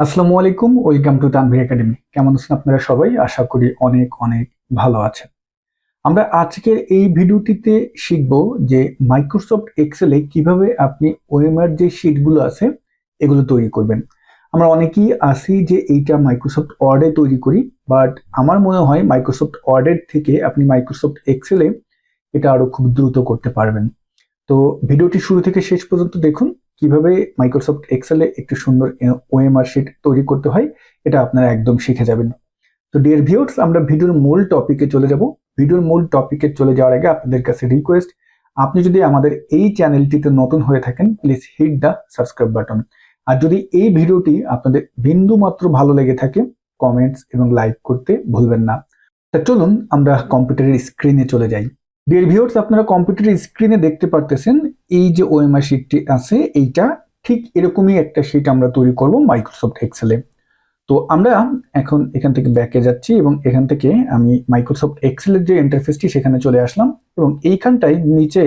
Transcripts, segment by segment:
আসসালামু আলাইকুম, welcome to Tanvir academy. কেমন আছেন আপনারা সবাই? আশা করি অনেক অনেক ভালো আছেন। আমরা আজকের এই ভিডিওটিতে শিখব যে মাইক্রোসফট এক্সেলে কীভাবে আপনি ওএমআর যে শিটগুলো আছে, এগুলো তৈরি করবেন। আমরা অনেকেই আসি যে এইটা মাইক্রোসফট ওয়ার্ডে তৈরি করি বাট আমার মনে হয় মাইক্রোসফট ওয়ার্ডের থেকে আপনি মাইক্রোসফট এক্সেলে এটা আরও খুব দ্রুত করতে পারবেন। তো ভিডিওটি শুরু থেকে শেষ পর্যন্ত দেখুন কীভাবে মাইক্রোসফট এক্সেলে একটি সুন্দর ওএমআর শিট তৈরি করতে হয়, এটা আপনারা একদম শিখে যাবেন। তো ডিয়ার ভিউয়ার্স আমরা ভিডিওর মূল টপিকে চলে যাব। ভিডিওর মূল টপিকে চলে যাওয়ার আগে আপনাদের কাছে রিকোয়েস্ট আপনি যদি আমাদের এই চ্যানেলটিতে নতুন হয়ে থাকেন please hit the subscribe button আর যদি এই ভিডিওটি আপনাদের বিন্দু মাত্র ভালো লেগে থাকে কমেন্টস এবং লাইক করতে ভুলবেন না। তা চলুন আমরা কম্পিউটারের স্ক্রিনে চলে যাই। ডিয়ার ভিউয়ার্স আপনারা কম্পিউটারের স্ক্রিনে দেখতে পারতেছেন এই যে ওএমআই শিটটি আছে, এইটা ঠিক এরকমই একটা শিট আমরা তৈরি করব মাইক্রোসফট এক্সেলে তো আমরা এখন এখান থেকে ব্যাকে যাচ্ছি এবং এখান থেকে আমি মাইক্রোসফট এক্সেলের যে ইন্টারফেসটি সেখানে চলে আসলাম এবং এইখানটায় নিচে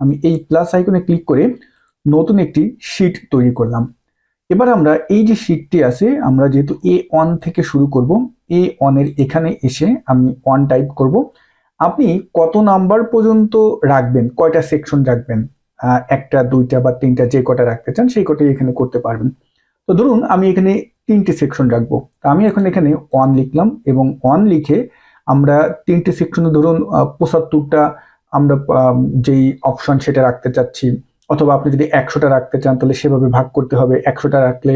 আমি এই প্লাস আইকনে ক্লিক করে নতুন একটি শিট তৈরি করলাম। এবার আমরা এই যে শিটটি আছে, আমরা যেহেতু এ ওয়ান থেকে শুরু করব এ ওয়ানের এখানে এসে আমি ওয়ান টাইপ করব। আপনি কত নাম্বার পর্যন্ত রাখবেন, কয়টা সেকশন রাখবেন? একটা, দুইটা বা তিনটা যে কটা রাখতে চান সেই কটাই এখানে করতে পারবেন। তো ধরুন আমি এখানে তিনটে সেকশন রাখব। তা আমি এখন এখানে ওয়ান লিখলাম এবং ওয়ান লিখে আমরা তিনটে সেকশনে ধরুন পঁচাত্তরটা আমরা যেই অপশন সেটা রাখতে চাচ্ছি, অথবা আপনি যদি একশোটা রাখতে চান তাহলে সেভাবে ভাগ করতে হবে। একশোটা রাখলে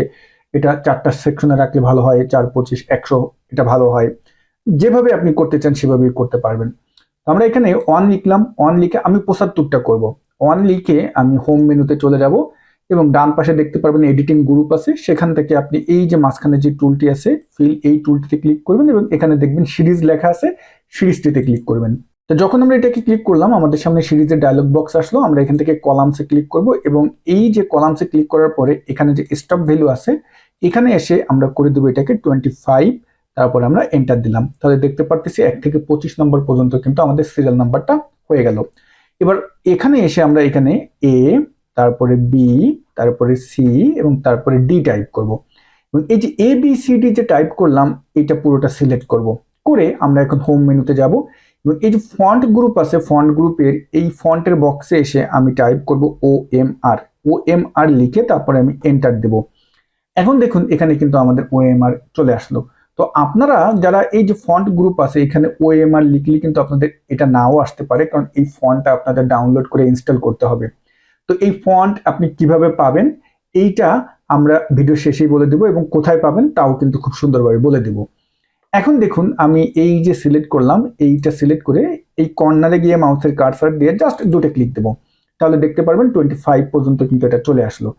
এটা চারটা সেকশনে রাখলে ভালো হয়, চার, পঁচিশ, একশো, এটা ভালো হয়। যেভাবে আপনি করতে চান সেভাবেই করতে পারবেন। আমরা এখানে ওয়ান লিখলাম ওয়ান লিখে আমি পঁচাত্তরটা করব। ওয়ান লিখে আমি হোম মেনুতে চলে যাব এবং ডান পাশে দেখতে পারবেন এডিটিং গ্রুপ আছে। সেখান থেকে আপনি এই যে মাঝখানে যে টুলটি আছে ফিল এই টুলটিতে ক্লিক করবেন এবং এখানে দেখবেন সিরিজ লেখা আছে সিরিজটিতে ক্লিক করবেন। তো যখন আমরা এটাকে ক্লিক করলাম, আমাদের সামনে সিরিজের ডায়লগ বক্স আসলো। আমরা এখান থেকে কলামসে ক্লিক করব এবং এই যে কলামসে ক্লিক করার পরে এখানে যে স্টপ ভ্যালু আছে, এখানে এসে আমরা করে দেবো এটাকে টোয়েন্টি ফাইভ তারপরে আমরা এন্টার দিলাম। তাহলে দেখতে পারতেছি এক থেকে পঁচিশ নম্বর পর্যন্ত কিন্তু আমাদের সিরিয়াল নাম্বারটা হয়ে গেল। এবার এখানে এসে আমরা এখানে এ তারপরে বি তারপরে সি এবং তারপরে ডি টাইপ করব। এবং এই যে এ বি সি ডি যে টাইপ করলাম, এটা পুরোটা সিলেক্ট করব। করে আমরা এখন হোম মেনুতে যাব এবং এই যে ফন্ট গ্রুপ আছে ফন্ট গ্রুপের এই ফন্টের বক্সে এসে আমি টাইপ করব ও এম আর ও এম আর লিখে তারপরে আমি এন্টার দেব। এখন দেখুন, এখানে কিন্তু আমাদের ও এম আর চলে আসলো। তো আপনারা যারা এই যে ফন্ট গ্রুপ আছে, এখানে ওএমআর লিখলে কিন্তু আপনাদের এটা নাও আসতে পারে, কারণ এই ফন্টটা আপনাদের ডাউনলোড করে ইনস্টল করতে হবে। তো এই ফন্ট আপনি কীভাবে পাবেন, এইটা আমরা ভিডিও শেষেই বলে দেব এবং কোথায় পাবেন তাও কিন্তু খুব সুন্দরভাবে বলে দেব। এখন দেখুন, আমি এই যে সিলেক্ট করলাম, এইটা সিলেক্ট করে এই কর্নারে গিয়ে মাউসের কারসার দিয়ে জাস্ট দুটো ক্লিক দেবো। তাহলে দেখতে পারবেন টোয়েন্টি ফাইভ পর্যন্ত কিন্তু এটা চলে আসলো।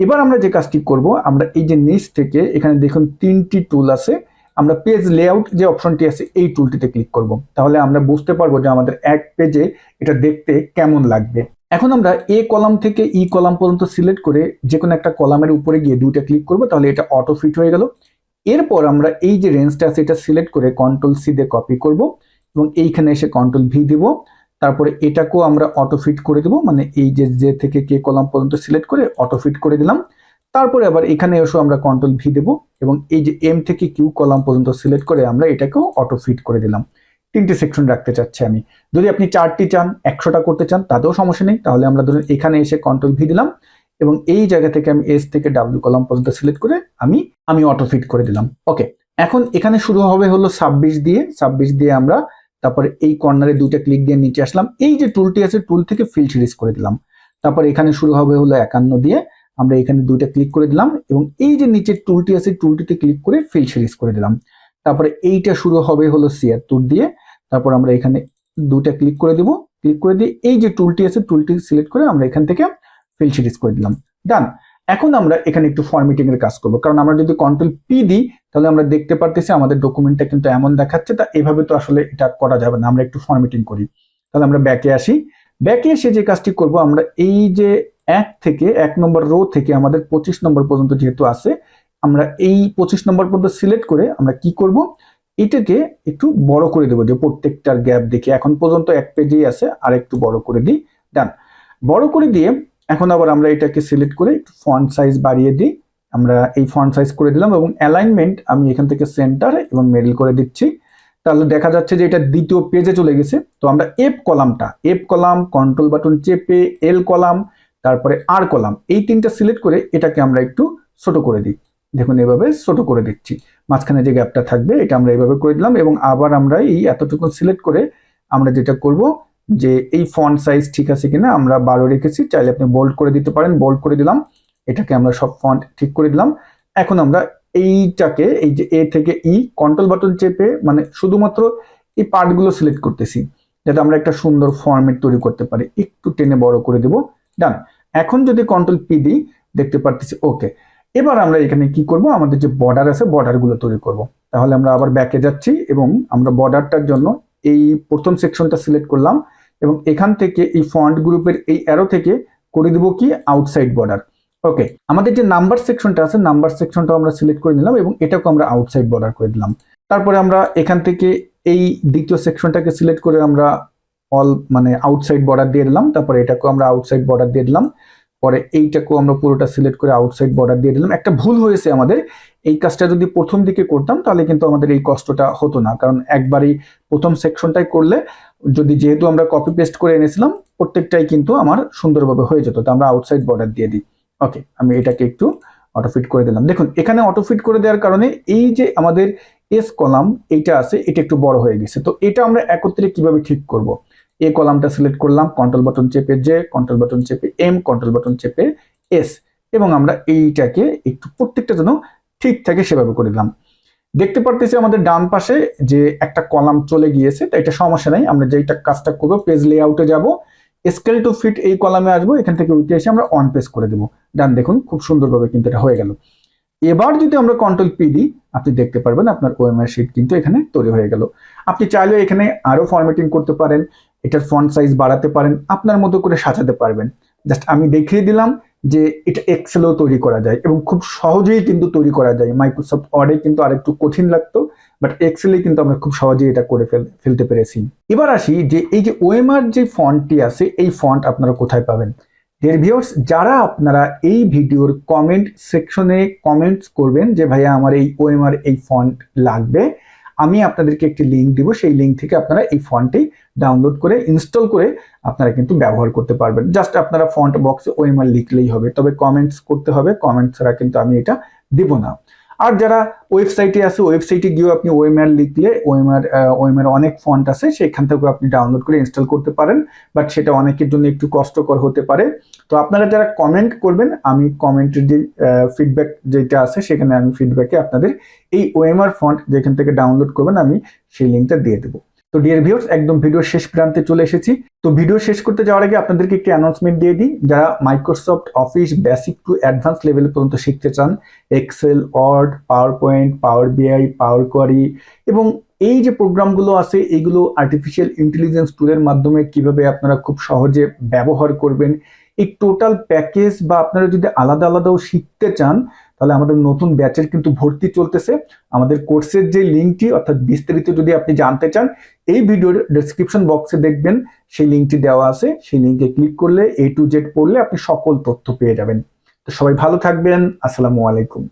এবার আমরা যে কাজটি করব, আমরা এই যে নিচ থেকে এখানে দেখুন তিনটি টুল আছে আমরা পেজ লেআউট যে অপশনটি আছে, এই টুলটিতে ক্লিক করব। তাহলে আমরা বুঝতে পারব যে আমাদের এক পেজে এটা দেখতে কেমন লাগবে। এখন আমরা এ কলাম থেকে ই কলাম পর্যন্ত সিলেক্ট করে যে কোনো একটা কলামের উপরে গিয়ে দুইটা ক্লিক করব, তাহলে এটা অটো ফিট হয়ে গেল। এরপর আমরা এই যে রেঞ্জটা আছে, এটা সিলেক্ট করে কন্ট্রোল সি দিয়ে কপি করব এবং এইখানে এসে কন্ট্রোল ভি দিব। তারপরে এটাকেও আমরা অটো ফিট করে দেবো মানে এই যে যে থেকে কে কলাম পর্যন্ত সিলেক্ট করে অটো ফিট করে দিলাম। তারপরে আবার এখানে এসে আমরা কন্ট্রোল ভি দেবো এবং এই যে এম থেকে কিউ কলাম পর্যন্ত সিলেক্ট করে আমরা এটাকেও অটো ফিট করে দিলাম। তিনটে সেকশন রাখতে চাচ্ছি আমি। যদি আপনি চারটি চান, একশোটা করতে চান, তাতেও সমস্যা নেই। তাহলে আমরা ধরুন এখানে এসে কন্ট্রোল ভি দিলাম এবং এই জায়গা থেকে আমি এস থেকে ডাব্লিউ কলাম পর্যন্ত সিলেক্ট করে আমি আমি অটো ফিট করে দিলাম। ওকে এখন এখানে শুরু হবে হলো ছাব্বিশ দিয়ে। ছাব্বিশ দিয়ে আমরা তারপরে এই কর্নারে দুইটা ক্লিক দিয়ে নিচে আসলাম। এই যে টুলটি আছে টুল থেকে ফিল সিরিজ করে দিলাম। তারপর এখানে শুরু হবে হলো একান্ন দিয়ে। আমরা এখানে দুইটা ক্লিক করে দিলাম এবং এই যে নিচের টুলটি আছে টুলটিতে ক্লিক করে ফিল সিরিজ করে দিলাম। তারপরে এইটা শুরু হবে হলো ছিয়াত্তর দিয়ে। তারপর আমরা এখানে দুইটা ক্লিক করে দিব। ক্লিক করে দিয়ে এই যে টুলটি আছে টুলটি সিলেক্ট করে আমরা এখান থেকে ফিল সিরিজ করে দিলাম। ডান এখন আমরা এখানে একটু ফরম্যাটিং এর কাজ করব। কারণ আমরা যদি কন্ট্রোল পি দিই, তাহলে আমরা দেখতে পারতেছি আমাদের ডকুমেন্টটা কিন্তু এমন দেখাচ্ছে, তা এভাবে তো আসলে এটা করা যাবে না। আমরা একটু ফরম্যাটিং করি। তাহলে আমরা ব্যাকে আসি। ব্যাকে এসে যে কাজটি করব, আমরা এই যে এক থেকে এক নম্বর রো থেকে আমাদের পঁচিশ নম্বর পর্যন্ত যেহেতু আছে, আমরা এই পঁচিশ নম্বর পর্যন্ত সিলেক্ট করে আমরা কি করব? এটাকে একটু বড় করে দেবো যে প্রত্যেকটার গ্যাপ দেখে। এখন পর্যন্ত এক পেজেই আছে, আর একটু বড় করে দিই ডান বড় করে দিয়ে এখন আবার আমরা এটাকে সিলেক্ট করে একটু ফন্ট সাইজ বাড়িয়ে দিই। আমরা এই ফন্ট সাইজ করে দিলাম এবং অ্যালাইনমেন্ট আমি এখান থেকে সেন্টার এবং মিডল করে দিচ্ছি। তাহলে দেখা যাচ্ছে যে এটা দ্বিতীয় পেজে চলে গেছে। তো আমরা এফ কলামটা এফ কলাম কন্ট্রোল বাটন চেপে এল কলাম তারপরে আর কলাম এই তিনটা সিলেক্ট করে এটাকে আমরা একটু ছোট করে দিই। দেখুন, এভাবে ছোট করে দিচ্ছি। মাঝখানে যে গ্যাপটা থাকবে, এটা আমরা এইভাবে করে দিলাম এবং আবার আমরা এই এতটুকু সিলেক্ট করে আমরা যেটা করব যে এই ফন্ট সাইজ ঠিক আছে কিনা আমরা বারো রেখেছি। চাইলে আপনি বোল্ড করে দিতে পারেন। বোল্ড করে দিলাম। এটাকে আমরা সব ফন্ট ঠিক করে দিলাম। এখন আমরা এইটাকে, এই যে এ থেকে ই কন্ট্রোল বাটন চেপে মানে শুধুমাত্র এই পার্টগুলো সিলেক্ট করতেছি। যাতে আমরা একটা সুন্দর ফর্মেট তৈরি করতে পারি। একটু টেনে বড় করে দেব। ডান এখন যদি কন্ট্রোল পি দিই, দেখতে পারতেছি ওকে এবার আমরা এখানে কি করব? আমাদের যে বর্ডার আছে বর্ডারগুলো তৈরি করব। তাহলে আমরা আবার ব্যাকে যাচ্ছি এবং আমরা বর্ডারটার জন্য এই প্রথম সেকশনটা সিলেক্ট করলাম এবং এখান থেকে এই ফন্ট গ্রুপের এই অ্যারো থেকে করে দিব কি? আউটসাইড বর্ডার ওকে আমাদের যে নাম্বার সেকশনটা আছে নাম্বার সেকশনটা আমরা সিলেক্ট করে নিলাম এবং এটাকে আমরা আউটসাইড বর্ডার করে দিলাম। তারপরে আমরা এখান থেকে এই দ্বিতীয় সেকশনটাকে সিলেক্ট করে আমরা অল মানে আউটসাইড বর্ডার দিয়ে দিলাম, তারপরে এটাকেও আমরা আউটসাইড বর্ডার দিয়ে দিলাম, পরে এইটাকেও আমরা পুরোটা সিলেক্ট করে আউটসাইড বর্ডার দিয়ে দিলাম। একটা ভুল হয়েছে আমাদের, এই কাজটা যদি প্রথম দিকে করতাম, তাহলে কিন্তু আমাদের এই কষ্টটা হতো না, কারণ একবারই প্রথম সেকশনটাই করলে, যদি যেহেতু আমরা কপি পেস্ট করে এনেছিলাম, প্রত্যেকটাই কিন্তু আমার সুন্দরভাবে হয়ে যেত, তো আমরা আউটসাইড বর্ডার দিয়ে দিই। ওকে আমি এটাকে একটু অটোফিট করে দিলাম। দেখুন, এখানে অটোফিট করে দেওয়ার কারণে এই যে আমাদের এস কলাম এইটা আছে, এটা একটু বড় হয়ে গেছে, তো এটা আমরা একত্রে কীভাবে ঠিক করব? এ কলামটা সিলেক্ট করলাম কন্ট্রোল বাটন চেপে জে কন্ট্রোল বাটন চেপে এম কন্ট্রোল বাটন চেপে এস এবং আমরা এইটাকে একটু প্রত্যেকটা যেন ঠিক থাকে সেভাবে করে দিলাম। দেখতে পারতেছি আমাদের ডান পাশে যে একটা কলাম চলে গিয়েছে তাই এটা সমস্যা নাই, আমরা যেইটা কাজটা করব পেজ লেআউটে যাব স্কেল টু ফিট এই কলামে আসব, এখান থেকে উঠে এসে আমরা অন পেজ করে দেবো। ডান দেখুন, খুব সুন্দরভাবে কিন্তু এটা হয়ে গেল। এবার যদি আমরা কন্ট্রোল পি দিই, আপনি দেখতে পারবেন আপনার ওএমআর শিট কিন্তু এখানে তৈরি হয়ে গেল। আপনি চাইলে এখানে আরও ফরম্যাটিং করতে পারেন, এটার ফন্ট সাইজ বাড়াতে পারেন, আপনার মতো করে সাজাতে পারবেন। জাস্ট আমি দেখিয়ে দিলাম যে এটা এক্সেলও তৈরি করা যায় এবং খুব সহজেই কিন্তু তৈরি করা যায়। মাইক্রোসফট ওয়ার্ডে কিন্তু আরেকটু কঠিন লাগতো বাট এক্সেলে কিন্তু আমরা খুব সহজেই এটা করে ফেলতে পেরেছি। এবার আসি যে এই যে ওএমআর যে ফন্টটি আছে, এই ফন্ট আপনারা কোথায় পাবেন? ডিয়ার ভিউয়ার্স যারা আপনারা এই ভিডিওর কমেন্ট সেকশনে কমেন্টস করবেন যে, ভাইয়া, আমার এই ওএমআর এই ফন্ট লাগবে, আমি আপনাদেরকে একটি লিঙ্ক দিব। সেই লিঙ্ক থেকে আপনারা এই ফন্টটি ডাউনলোড করে ইনস্টল করে আপনারা কিন্তু ব্যবহার করতে পারবেন। জাস্ট আপনারা ফন্ট বক্সে ওএমআর লিখলেই হবে। তবে কমেন্টস করতে হবে। কমেন্ট ছাড়া কিন্তু আমি এটা দিব না। আর যারা ওয়েবসাইটে আছে ওয়েবসাইটে গিয়েও আপনি ওএমআর লিখলে ওএমআর ওএমআর অনেক ফন্ট আছে, সেখান থেকেও আপনি ডাউনলোড করে ইনস্টল করতে পারেন বাট সেটা অনেকের জন্য একটু কষ্টকর হতে পারে। তো আপনারা যারা কমেন্ট করবেন, আমি কমেন্টের যে ফিডব্যাক যেটা আছে, সেখানে আমি ফিডব্যাকে আপনাদের এই ওএমআর ফন্ট যেখান থেকে ডাউনলোড করবেন, আমি সেই লিঙ্কটা দিয়ে দেবো। তো ডিয়ার ভিউস একদম ভিডিও শেষ প্রান্তে চলে এসেছি। তো ভিডিও শেষ করতে যাওয়ার আগে আপনাদেরকে একটি অ্যানাউন্সমেন্ট দিয়ে দিই। যারা Microsoft Office basic to advance level পর্যন্ত শিখতে চান Excel Word PowerPoint Power BI Power Query এবং এই যে প্রোগ্রামগুলো আছে এইগুলো আর্টিফিশিয়াল ইন্টেলিজেন্স টুলের মাধ্যমে কীভাবে আপনারা খুব সহজে ব্যবহার করবেন, এই টোটাল প্যাকেজ বা আপনারা যদি আলাদা আলাদাও শিখতে চান তাহলে আমাদের নতুন ব্যাচের কিন্তু ভর্তি চলতেছে। আমাদের কোর্সের যে লিঙ্কটি, অর্থাৎ বিস্তারিত যদি আপনি জানতে চান, এই ভিডিওর ডেসক্রিপশন বক্সে দেখবেন, সেই লিঙ্কটি দেওয়া আছে। সেই লিঙ্কে ক্লিক করলে এ টু জেড পড়লে আপনি সকল তথ্য পেয়ে যাবেন। তো সবাই ভালো থাকবেন। আসসালামু আলাইকুম।